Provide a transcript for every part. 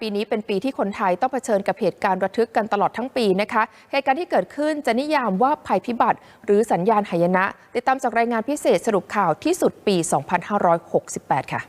ปีนี้เป็นปีที่คนไทยต้องเผชิญกับเหตุการณ์ระทึกกันตลอดทั้งปีนะคะ เหตุการณ์ที่เกิดขึ้นจะนิยามว่าภัยพิบัติ หรือสัญญาณหายนะ ติดตามจากรายงานพิเศษสรุปข่าวที่สุดปี 2568 ค่ะ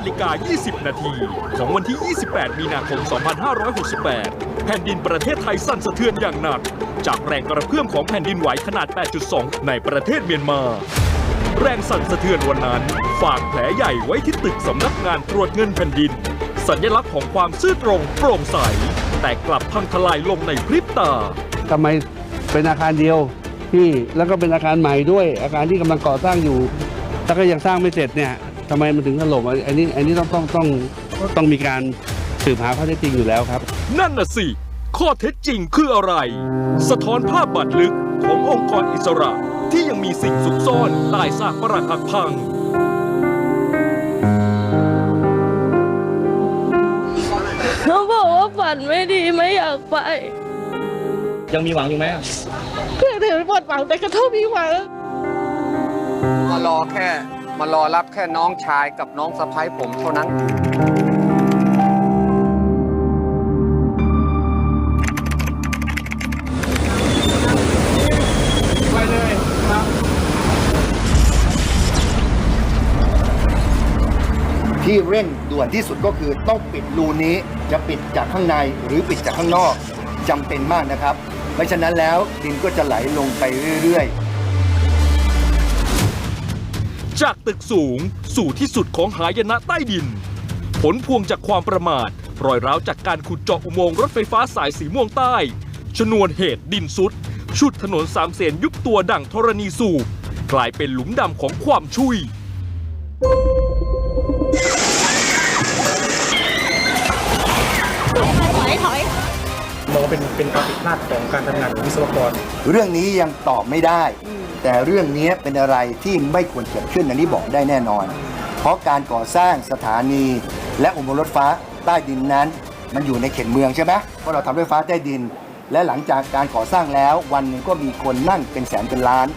นาฬิกา 20 นาที ของวันที่ 28 มีนาคม 2568 แผ่นดินประเทศไทยสั่นสะเทือนอย่างหนัก จากแรงกระเพื่อมของแผ่นดินไหวขนาด 8.2 ในประเทศเมียนมา แรงสั่นสะเทือนวันนั้น ฝากแผลใหญ่ไว้ที่ตึกสำนักงานตรวจเงินแผ่นดิน สัญลักษณ์ของความซื่อตรงโปร่งใส แต่กลับพังทลายลงในพริบตาทำไมเป็นอาคารเดียวที่แล้วก็เป็นอาคารใหม่ด้วย อาคารที่กำลังก่อสร้างอยู่ แล้วก็ยังสร้างไม่เสร็จเนี่ย ทำไมมันถึงถล่มอันนี้อันนี้ต้องต้องต้องต้องมีการสืบหาข้อเท็จจริงอยู่แล้วครับ นั่นน่ะสิ ข้อเท็จจริงคืออะไร สะท้อนภาพบาดลึกขององค์กรอิสระที่ยังมีสิ่งซุกซ่อนใต้ซากปรักหักพัง เขาบอกว่าฝันไม่ดีไม่อยากไป ยังมีหวังอยู่ไหมอะเพื่อถือหมดหวังแต่กระทบมีหวังมารอแค่ มารอรับแค่น้องชายกับน้องสะพ้ายผมเท่านั้นที่เร่งด่วนที่สุดก็คือต้องปิดรูนี้จะปิดจากข้างในหรือปิดจากข้างนอกจำเป็นมากนะครับ ไม่ฉะนั้นแล้วดินก็จะไหลลงไปเรื่อยๆ จากตึกสูงสู่ที่สุดของหายนะใต้ดิน ผลพวงจากความประมาทรอยร้าวจากการขุดเจาะอุโมงค์รถไฟฟ้าสายสีม่วงใต้ ชนวนเหตุดินสุด ชุดถนนสามเสนยุบตัวดั่งธรณีสูบ กลายเป็นหลุมดำของความชุยมองว่าเป็นเป็นความผิดพลาดของการทำงานของวิศวกร เรื่องนี้ยังตอบไม่ได้ แต่เรื่องนี้เป็นอะไรที่ไม่ควรเกิดขึ้นอันนี้บอกได้แน่นอน เพราะการก่อสร้างสถานี และอุโมงค์รถไฟฟ้าใต้ดินนั้น มันอยู่ในเขตเมืองใช่ไหมเพราะเราทำรถไฟฟ้าใต้ดิน และหลังจากการก่อสร้างแล้ว วันหนึ่งก็มีคนนั่งเป็นแสนเป็นล้าน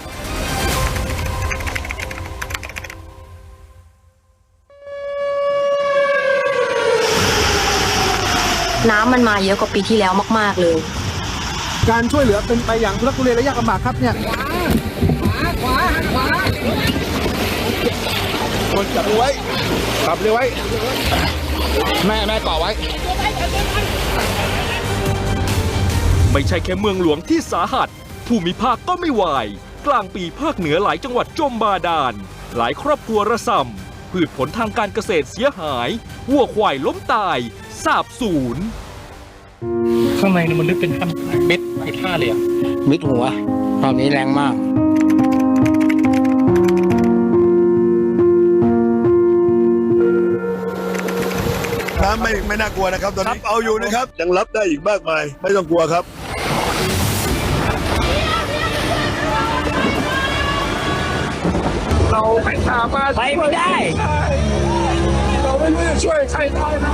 น้ำมันมาเยอะกว่าปีที่แล้วมาก ๆ เลย การช่วยเหลือเป็นไปอย่างทุลักทุเลและยากลำบากครับเนี่ย คนจับไว้จับเลยไว้ แม่แม่ก่อไว้ ไม่ใช่แค่เมืองหลวงที่สาหัส ภูมิภาคก็ไม่วาย กลางปีภาคเหนือหลายจังหวัดจมบาดาล หลายครอบครัวระส่ำพืชผลทางการเกษตรเสียหาย วัวควายล้มตาย สาบสูญข้างในนี่มันลึกเป็นขั้นเม็ดไอ้ท่าเลยอะมิดหัวรอบนี้แรงมาก น้ำไม่ไม่น่ากลัวนะครับ ตอนนี้เอาอยู่นะครับ ยังรับได้อีกมากมาย ไม่ต้องกลัวครับเราไม่สามารถไปไม่ได้ เราไม่รู้จะช่วยใครได้นะ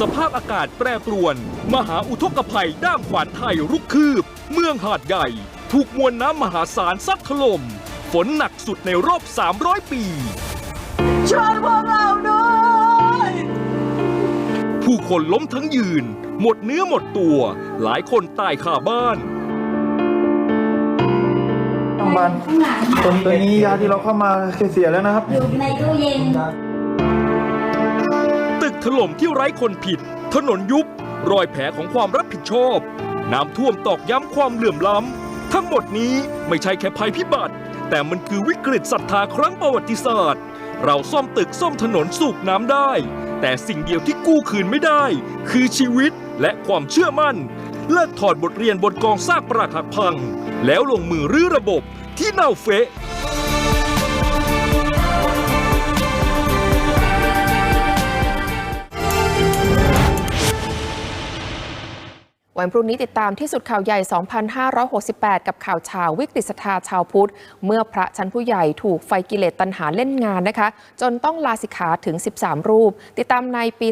สภาพอากาศแปรปรวน มหาอุทกภัยด้ามขวานไทยรุกคืบ เมืองหาดใหญ่ ถูกมวลน้ำมหาศาลซัดถล่ม ฝนหนักสุดในรอบ 300 ปีช่วยพวกเราด้วย ผู้คนล้มทั้งยืน หมดเนื้อหมดตัว หลายคนตายคาบ้านมันตอนนี้ยาที่เราเข้ามาเสียแล้วนะครับตึกถล่มที่ไร้คนผิด ถนนยุบ รอยแผลของความรับผิดชอบ น้ำท่วมตอกย้ำความเหลื่อมล้ำ ทั้งหมดนี้ไม่ใช่แค่ภัยพิบัติ แต่มันคือวิกฤตศรัทธาครั้งประวัติศาสตร์ เราซ่อมตึกซ่อมถนนสูบน้ำได้ แต่สิ่งเดียวที่กู้คืนไม่ได้ คือชีวิตและความเชื่อมั่น เลิกถอดบทเรียนบนกองซากปรักหักพัง แล้วลงมือรื้อระบบที่เน่าเฟะ วันพรุ่งนี้ติดตามที่สุดข่าวใหญ่ 2,568 กับข่าวเชาววิกฤตศรัทธาชาวพุทธ เมื่อพระชั้นผู้ใหญ่ถูกไฟกิเลสตัณหาเล่นงานนะคะ จนต้องลาสิกขาถึง 13 รูป ติดตามในปี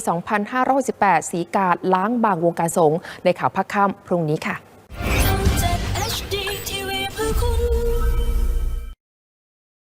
2,568 สีกาล้างบางวงการสงฆ์ในข่าวพักค่ำพรุ่งนี้ค่ะ